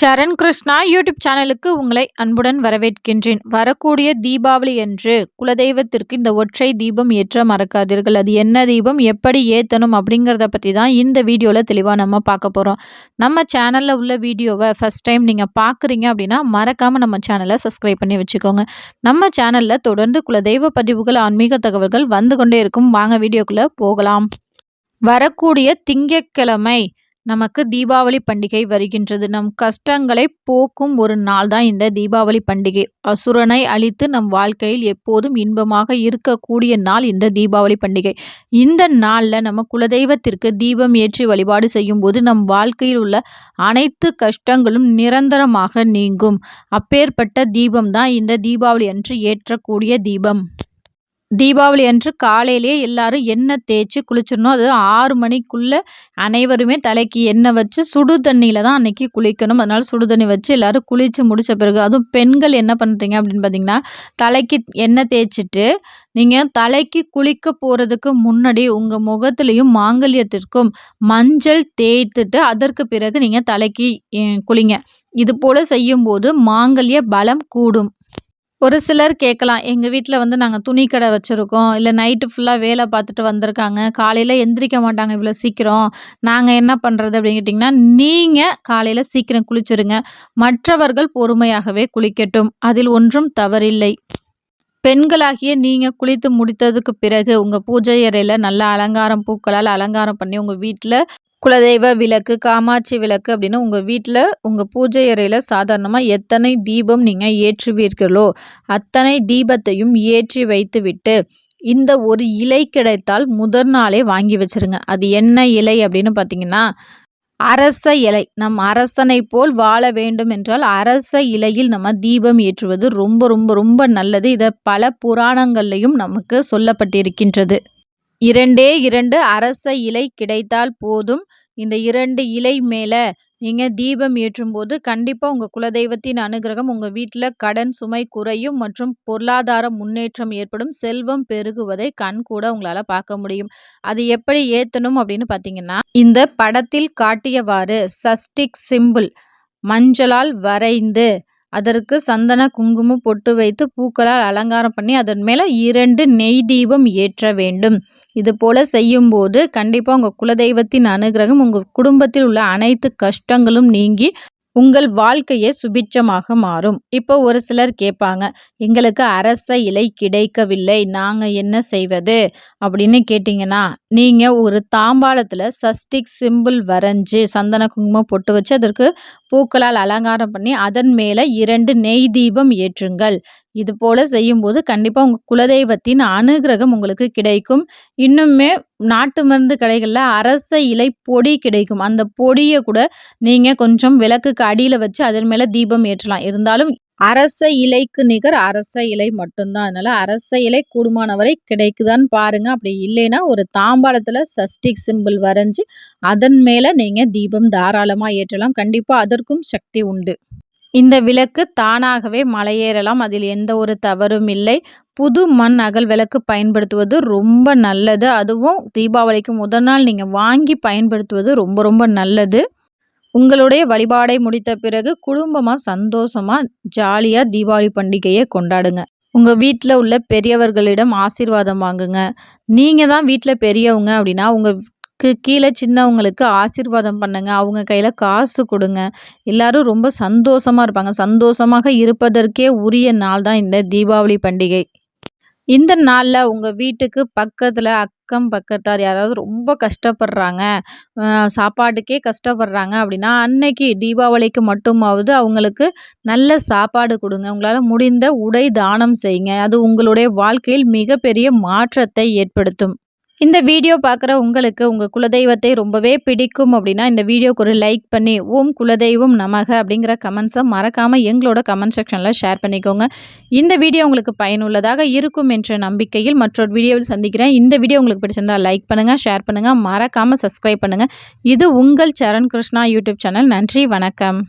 சரண் Krishna YouTube சேனலுக்கு உங்களை அன்புடன் வரவேற்கின்றேன். வரக்கூடிய தீபாவளி என்று குலதெய்வத்திற்கு இந்த ஒற்றை தீபம் ஏற்ற மறக்காதீர்கள். அது என்ன தீபம் எப்படி ஏற்றணும் அப்படிங்கிறத பற்றி தான் இந்த வீடியோவில் தெளிவாக நம்ம பார்க்க போகிறோம் நம்ம சேனலில் உள்ள வீடியோவை ஃபஸ்ட் டைம் நீங்கள் பார்க்குறீங்க அப்படின்னா மறக்காமல் நம்ம சேனலை சப்ஸ்கிரைப் பண்ணி வச்சுக்கோங்க. நம்ம சேனலில் தொடர்ந்து குலதெய்வ பதிவுகள் ஆன்மீக தகவல்கள் வந்து கொண்டே இருக்கும். வாங்க வீடியோக்குள்ளே போகலாம். வரக்கூடிய திங்கட்கிழமை நமக்கு தீபாவளி பண்டிகை வருகின்றது. நம் கஷ்டங்களை போக்கும் ஒரு நாள் தான் இந்த தீபாவளி பண்டிகை. அசுரனை அழித்து நம் வாழ்க்கையில் எப்போதும் இன்பமாக இருக்கக்கூடிய நாள் இந்த தீபாவளி பண்டிகை. இந்த நாளில் நம்ம குலதெய்வத்திற்கு தீபம் ஏற்றி வழிபாடு செய்யும் போது நம் வாழ்க்கையில் உள்ள அனைத்து கஷ்டங்களும் நிரந்தரமாக நீங்கும். அப்பேற்பட்ட தீபம் தான் இந்த தீபாவளி அன்று ஏற்றக்கூடிய தீபம். தீபாவளி அன்று காலையிலேயே எல்லாரும் எண்ணெய் தேய்ச்சி குளிச்சிடணும். அது ஆறு மணிக்குள்ளே அனைவருமே தலைக்கு எண்ணெய் வச்சு சுடு தண்ணியில் தான் அன்றைக்கி குளிக்கணும். அதனால் சுடு தண்ணி வச்சு எல்லோரும் குளித்து முடித்த பிறகு அதுவும் பெண்கள் என்ன பண்ணுறீங்க அப்படின்னு பார்த்தீங்கன்னா தலைக்கு எண்ணெய் தேய்ச்சிட்டு நீங்கள் தலைக்கு குளிக்க போகிறதுக்கு முன்னாடி உங்கள் முகத்துலேயும் மாங்கல்யத்திற்கும் மஞ்சள் தேய்த்துட்டு அதற்கு பிறகு நீங்கள் தலைக்கு குளிங்க. இது போல் செய்யும்போது மாங்கல்ய பலம் கூடும். ஒரு சிலர் கேட்கலாம் எங்கள் வீட்டில் வந்து நாங்கள் துணி கடை வச்சுருக்கோம். இல்லை நைட்டு ஃபுல்லாக வேலை பார்த்துட்டு வந்திருக்காங்க. காலையில் எந்திரிக்க மாட்டாங்க இவ்வளோ சீக்கிரம். நாங்கள் என்ன பண்ணுறது அப்படின்னு கேட்டிங்கன்னா நீங்கள் காலையில் சீக்கிரம் குளிச்சுருங்க. மற்றவர்கள் பொறுமையாகவே குளிக்கட்டும். அதில் ஒன்றும் தவறில்லை. பெண்களாகிய நீங்கள் குளித்து முடித்ததுக்கு பிறகு உங்கள் பூஜை அறையில் நல்ல அலங்காரம் பூக்களால் அலங்காரம் பண்ணி உங்கள் வீட்டில் குலதெய்வ விளக்கு காமாட்சி விளக்கு அப்படின்னு உங்கள் வீட்டில் உங்கள் பூஜை அறையில் சாதாரணமாக எத்தனை தீபம் நீங்கள் ஏற்றுவீர்களோ அத்தனை தீபத்தையும் ஏற்றி வைத்துவிட்டு இந்த ஒரு இலை கிடைத்தால் முதல் நாளே வாங்கி வச்சுருங்க. அது என்ன இலை அப்படின்னு பார்த்தீங்கன்னா அரச இலை. நம் அரசனை போல் வாழ வேண்டும் என்றால் அரச இலையில் நம்ம தீபம் ஏற்றுவது ரொம்ப ரொம்ப ரொம்ப நல்லது. இதை பல புராணங்கள்லையும் நமக்கு சொல்லப்பட்டிருக்கின்றது. இரண்டே இரண்டு அரச இலை கிடைத்தால் போதும். இந்த இரண்டு இலை மேலே நீங்கள் தீபம் ஏற்றும்போது கண்டிப்பாக உங்கள் குலதெய்வத்தின் அனுகிரகம் உங்கள் வீட்டில் கடன் சுமை குறையும் மற்றும் பொருளாதார முன்னேற்றம் ஏற்படும். செல்வம் பெருகுவதை கண் கூட உங்களால் பார்க்க முடியும். அது எப்படி ஏற்றணும் அப்படின்னு பார்த்தீங்கன்னா இந்த படத்தில் காட்டியவாறு சஸ்டிக் சிம்பிள் மஞ்சளால் வரைந்து அதற்கு சந்தன குங்குமம் பொட்டு வைத்து பூக்களால் அலங்காரம் பண்ணி அதன் மேலே இரண்டு நெய் தீபம் ஏற்ற வேண்டும். இது போல் செய்யும்போது கண்டிப்பாக உங்கள் குலதெய்வத்தின் அனுகிரகம் உங்கள் குடும்பத்தில் உள்ள அனைத்து கஷ்டங்களும் நீங்கி உங்கள் வாழ்க்கையே சுபிட்சமாக மாறும். இப்போ ஒரு சிலர் கேட்பாங்க எங்களுக்கு அரச இலை கிடைக்கவில்லை நாங்கள் என்ன செய்வது? அப்படின்னு கேட்டிங்கன்னா நீங்கள் ஒரு தாம்பாளத்தில் சஸ்டிக் சிம்பிள் வரைஞ்சி சந்தன குங்குமம் பொட்டு வச்சு அதற்கு பூக்களால் அலங்காரம் பண்ணி அதன் மேலே இரண்டு நெய் தீபம் ஏற்றுங்கள். இது போல் செய்யும்போது கண்டிப்பாக உங்கள் குலதெய்வத்தின் அனுகிரகம் உங்களுக்கு கிடைக்கும். இன்னுமே நாட்டு மருந்து கடைகளில் அரச இலை பொடி கிடைக்கும். அந்த பொடியை கூட நீங்கள் கொஞ்சம் விளக்குக்கு அடியில் வச்சு அதன் மேலே தீபம் ஏற்றலாம். இருந்தாலும் அரச இலைக்கு நிகர் அரச இலை மட்டும்தான். அதனால் அரச இலை கூடுமானவரை கிடைக்குதான்னு பாருங்கள் அப்படி இல்லைன்னா ஒரு தாம்பாளத்தில் சஷ்டிக் சிம்பிள் வரைஞ்சி அதன் மேலே நீங்கள் தீபம் தாராளமாக ஏற்றலாம். கண்டிப்பாக அதற்கும் சக்தி உண்டு. இந்த விளக்கு தானாகவே மலையேறலாம். அதில் எந்த ஒரு தவறும் இல்லை. புது மண் அகல் விளக்கு பயன்படுத்துவது ரொம்ப நல்லது. அதுவும் தீபாவளிக்கு முதல் நாள் நீங்கள் வாங்கி பயன்படுத்துவது ரொம்ப ரொம்ப நல்லது. உங்களுடைய வழிபாடை முடித்த பிறகு குடும்பமாக சந்தோஷமாக ஜாலியாக தீபாவளி பண்டிகையை கொண்டாடுங்க. உங்கள் வீட்டில் உள்ள பெரியவர்களிடம் ஆசீர்வாதம் வாங்குங்க. நீங்கள் தான் வீட்டில் பெரியவங்க அப்படின்னா உங்கள் கீழே சின்னவங்களுக்கு ஆசீர்வாதம் பண்ணுங்க. அவங்க கையில் காசு கொடுங்க. எல்லாரும் ரொம்ப சந்தோஷமாக இருப்பாங்க. சந்தோஷமாக இருப்பதற்கே உரிய நாள் தான் இந்த தீபாவளி பண்டிகை. இந்த நாளில் உங்கள் வீட்டுக்கு பக்கத்தில் அக்கம் பக்கத்தார் யாராவது ரொம்ப கஷ்டப்படுறாங்க சாப்பாட்டுக்கே கஷ்டப்படுறாங்க அப்படின்னா அன்னைக்கு தீபாவளிக்கு மட்டுமாவது அவங்களுக்கு நல்ல சாப்பாடு கொடுங்க. உங்களால் முடிந்த உடை தானம் செய்யுங்க. அது உங்களுடைய வாழ்க்கையில் மிகப்பெரிய மாற்றத்தை ஏற்படுத்தும். இந்த வீடியோ பார்க்குற உங்களுக்கு உங்கள் குலதெய்வத்தை ரொம்பவே பிடிக்கும் அப்படின்னா இந்த வீடியோக்கு ஒரு லைக் பண்ணி ஓம் குலதெய்வம் நமக அப்படிங்கிற கமெண்ட்ஸை மறக்காமல் எங்களோட கமெண்ட் செக்ஷனில் ஷேர் பண்ணிக்கோங்க. இந்த வீடியோ உங்களுக்கு பயனுள்ளதாக இருக்கும் என்ற நம்பிக்கையில் மற்றொரு வீடியோவில் சந்திக்கிறேன். இந்த வீடியோ உங்களுக்கு பிடிச்சிருந்தால் லைக் பண்ணுங்கள் ஷேர் பண்ணுங்கள் மறக்காமல் சப்ஸ்கிரைப் பண்ணுங்கள் இது உங்கள் சரண் கிருஷ்ணா யூடியூப் சேனல் நன்றி வணக்கம்.